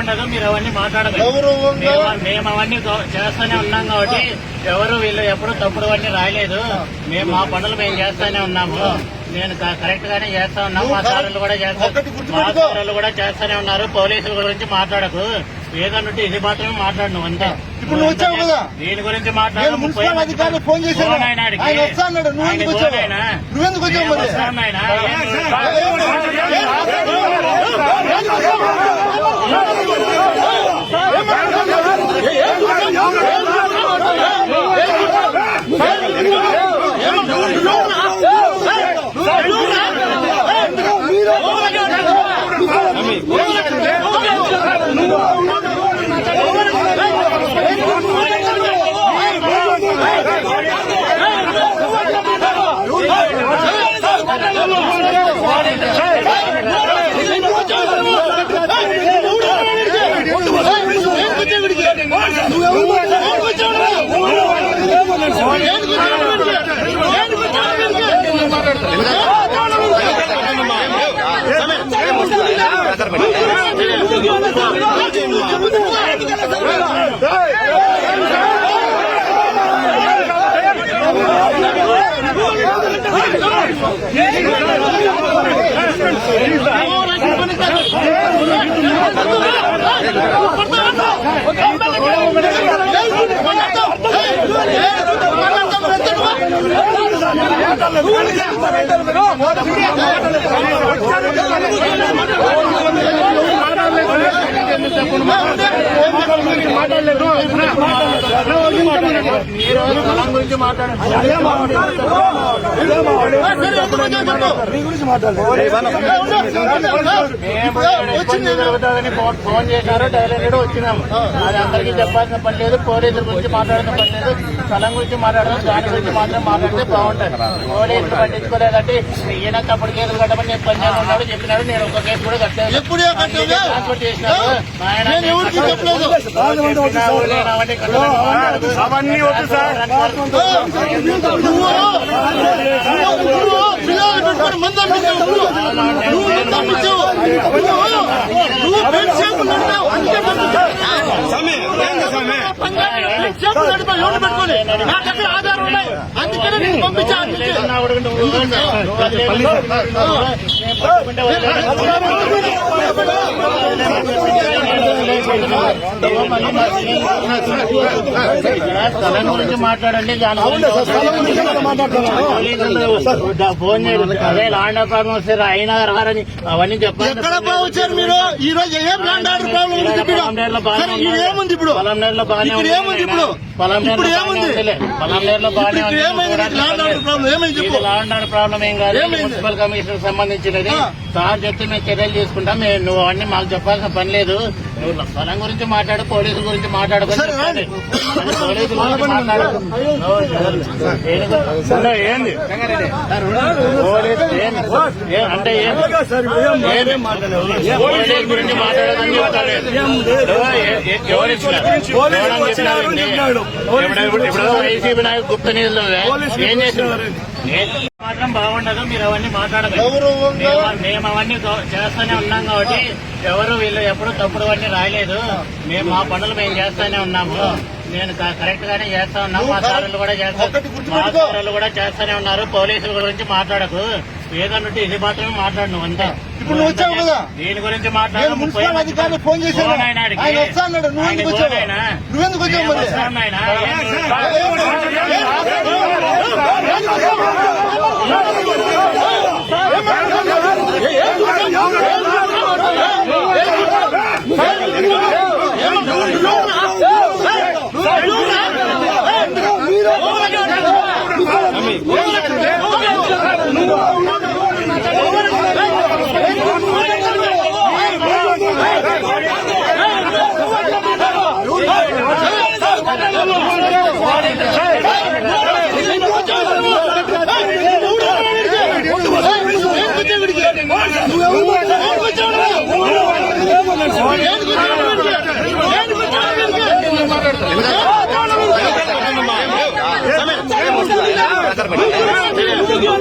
బాగుండదు మీరు అవన్నీ మాట్లాడదు గౌరవంగా మేము- అవన్నీ చేస్తూనే ఉన్నాం కాబట్టి ఎవరు వీళ్ళు ఎప్పుడు తప్పుడు అన్ని రాయలేదు మేము మా పనులు మేము చేస్తూనే ఉన్నాము నేను కరెక్ట్ గానే చేస్తా ఉన్నాం మా సార్లు కూడా ఒకటి మా. సార్లు కూడా చేస్తూనే ఉన్నారు పోలీసుల గురించి మాట్లాడకు ఏదన్నట్టు ఇది మాత్రమే మాట్లాడను అంతే ఇప్పుడు నువ్వు వచ్చావు కదా? దీని గురించి మాట్లాడు మున్సిపల్ అధికారులు ఫోన్ చేశాను ఆయన వస్తా అన్నాడు నువ్వు ఎందుకు వచ్చావు మేము మరి వస్తాం ఫోన్- చేశారు డైరెక్ట్ వచ్చినాము అది అందరికీ చెప్పాల్సిన పని లేదు పోలీసుల గురించి మాట్లాడిన పని లేదు స్థలం గురించి మాట్లాడదాం దాని గురించి మాత్రం మాట్లాడితే బాగుంటుంది పోలీసులు పట్టించుకోలేదంటే ఈయన తప్పుడు కేసులు కట్టమని నేను పని ఉన్నాడు చెప్పినాడు నేను ఒక కేసు కూడా కట్టాను చెప్పినావు, నేను అవన్నీ వద్దు సార్ ఆధారం ఉన్నాయి అందుకనే నేను పంపించా అందుకే లేదన్నా కూడా నువ్వు నువ్వు అది లేదు. నేను పట్టుకుంటే స్థలం గురించి మాట్లాడండి ఫోన్ చేయండి అదే లాండ్ ప్రాబ్లం వస్తే అయినా అవన్నీ చెప్పండి ఎక్కడ బాగుచ్చారు మీరు ఈ రోజు ఏం ల్యాండ్ ఆర్డర్ ప్రాబ్లం ఉంది చెప్పినా సరే ఇది ఏముంది ఇప్పుడు పొలంనేరులో బాగానే. ఏముంది ఇప్పుడు లాండ్ ఆర్డర్ ప్రాబ్లం ఏం కాదు? మున్సిపల్ కమిషనర్ సంబంధించినది. సార్ చెప్తే మేము చర్యలు తీసుకుంటాం మేము నువ్వు అన్ని మాకు చెప్పాల్సిన పని లేదు నువ్వు స్థలం గురించి మాట్లాడు పోలీసుల గురించి మాట్లాడుకొని సరే, చెప్పండి. రండి. అది పోలీసుల గురించి మాట్లాడు నువ్వు దేని గురించి- ఉండు, ఏంది? పోలీసు ఏంది? ఏ- అంటే ఏంది? ఏమి పోలీసు గురించి మాట్లాడదని చెప్తాడు ఎవరు ఇచ్చినారు ఎవరని చెప్పినారు ఇప్పుడు వైసీపీ నాయకు గుప్త నిధులు ఏం చేసినారు మాత్రం బాగుండదు మీరు అవన్నీ మాట్లాడదు మేము- మేము అవన్నీ చేస్తూనే ఉన్నాం కాబట్టి ఎవరు వీళ్ళు ఎప్పుడు తప్పుడు అన్ని రాయలేదు మేము మా పనులు మేము చేస్తూనే ఉన్నాము నేను కరెక్ట్ గానే చేస్తా ఉన్నాం మా సార్లు కూడా ఒకటి మా. సార్లు కూడా చేస్తూనే ఉన్నారు పోలీసుల గురించి మాట్లాడకు ఏదన్నట్టు ఇది మాత్రమే మాట్లాడను అంతే ఇప్పుడు నువ్వు వచ్చావు కదా? దీని గురించి మాట్లాడు మున్సిపల్ అధికారులు ఫోన్ చేశాను ఆయన నువ్వు ఎందుకు వచ్చావు. నువ్వెందుకు వచ్చావు మేము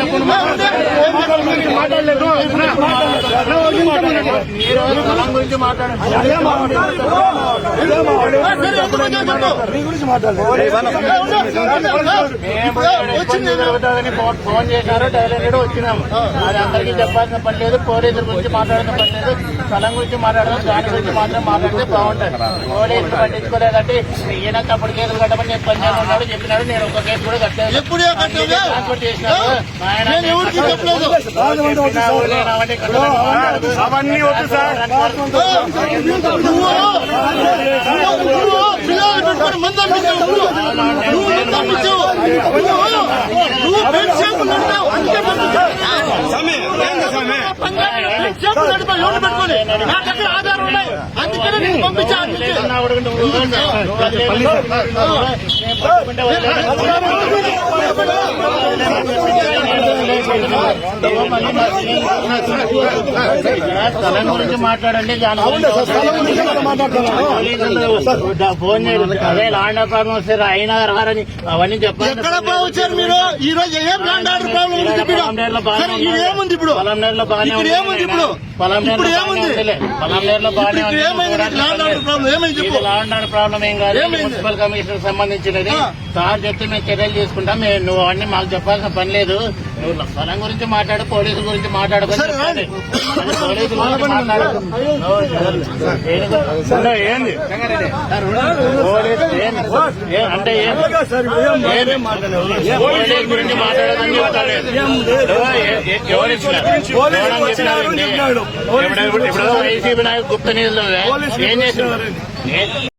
ఏం ఈ రోజు గురించి మాట్లాడండి. ఫోన్ చేశారు డైరెక్ట్ వచ్చినాము అది అందరికీ చెప్పాల్సిన పని లేదు పోలీసుల గురించి మాట్లాడాల్సిన పని లేదు స్థలం గురించి మాట్లాడదాం దాని గురించి మాత్రం మాట్లాడితే బాగుంటుంది పోలీసులు పట్టించుకోలేదంటే ఈయన తప్పుడు కేసులు కట్టమని నేను పని ఉన్నాడు చెప్పినాడు నేను ఒక కేసు కూడా కట్టలేదు ఎప్పుడే? ట్రాన్స్పోర్ట్ చేసినాడు అవన్నీ కట్టలేదు. అవన్నీ వద్దు సార్ నువ్వు నువ్వు పిల్లలు పెట్టుకొని మందం నువ్వు పెట్టావు నువ్వు బెడ్ షేప్ నడిపావు పంపించావు ఎవరు పెట్టుకొని ఆధారం ఉన్నాయి. అందుకనే నేను పంపించా. స్థలం గురించి మాట్లాడండి ఫోన్ చేయండి అదే లాండ్ ప్రాబ్లం వస్తే అయినా రారని అవన్నీ చెప్పాలి ఎక్కడ వచ్చారు మీరు? ఈ రోజు ఏం ల్యాండ్ ఆర్డర్ ప్రాబ్లం ఉంది చెప్పిన సరే ఇది ఏముంది ఇప్పుడు. ఏముంది ఇప్పుడు ఏముంది ప్రాబ్లం ఏం కాదు? మున్సిపల్ కమిషనర్ సంబంధించినది. సార్ చెప్తే మేము చర్యలు తీసుకుంటాం మేము నువ్వు అన్ని మాకు చెప్పాల్సిన పని లేదు నువ్వు స్థలం గురించి మాట్లాడు గురించి ఏది? ఏంది పోలీసు ఏంది? ఏంది ఏది? గురించి మాట్లాడదని చెప్తాడు ఎవరు ఇచ్చినారు ఎవరని చెప్పినారు? ఇప్పుడు వైసీపీ నాయకు గుప్త నిధులు ఏం చేసినారు ఏ-